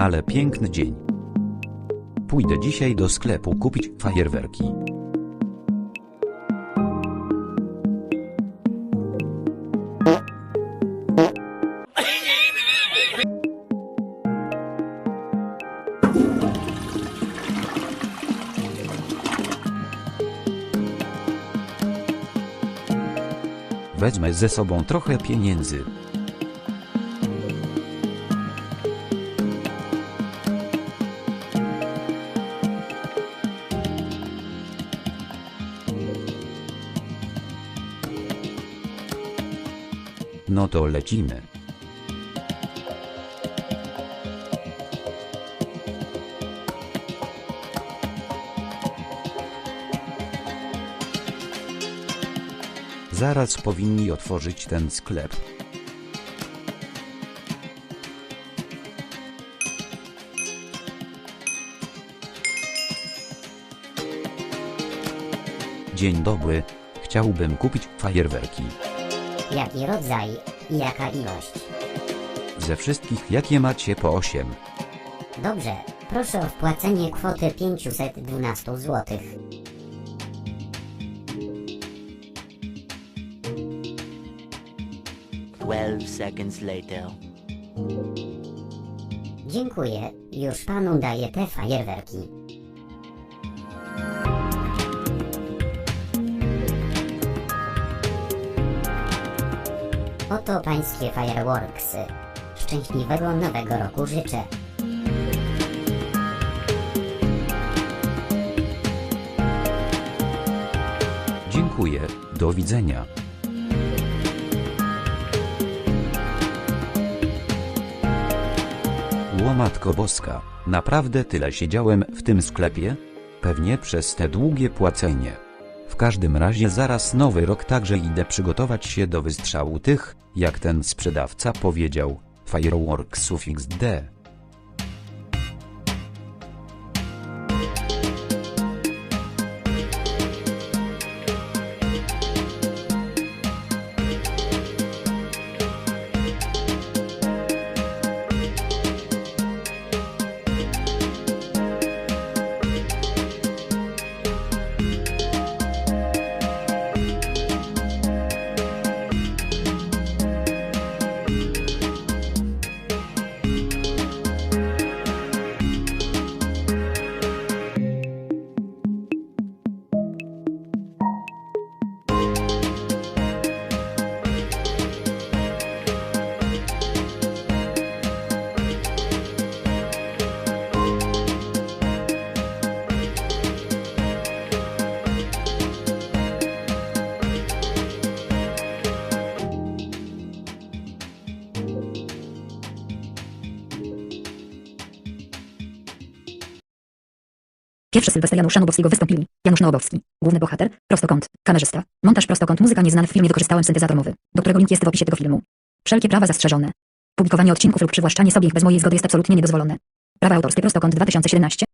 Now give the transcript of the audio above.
Ale piękny dzień. Pójdę dzisiaj do sklepu kupić fajerwerki. Wezmę ze sobą trochę pieniędzy. No to lecimy. Zaraz powinni otworzyć ten sklep. Dzień dobry, chciałbym kupić fajerwerki. Jaki rodzaj i jaka ilość? Ze wszystkich jakie macie po 8. Dobrze, proszę o wpłacenie kwoty 512 zł. Twelve seconds later. Dziękuję, już panu daję te fajerwerki. Oto pańskie fireworksy. Szczęśliwego nowego roku życzę. Dziękuję, do widzenia. Łomatko boska, naprawdę tyle siedziałem w tym sklepie? Pewnie przez te długie płacenie. W każdym razie zaraz nowy rok także idę przygotować się do wystrzału tych, jak ten sprzedawca powiedział, fireworksów XD. Pierwszy Sylwester Janusza Nobowskiego wystąpili Janusz Nobowski, główny bohater, prostokąt, kamerzysta, montaż prostokąt, muzyka nieznana w filmie wykorzystałem syntezator mowy, do którego link jest w opisie tego filmu. Wszelkie prawa zastrzeżone. Publikowanie odcinków lub przywłaszczanie sobie ich bez mojej zgody jest absolutnie niedozwolone. Prawa autorskie prostokąt 2017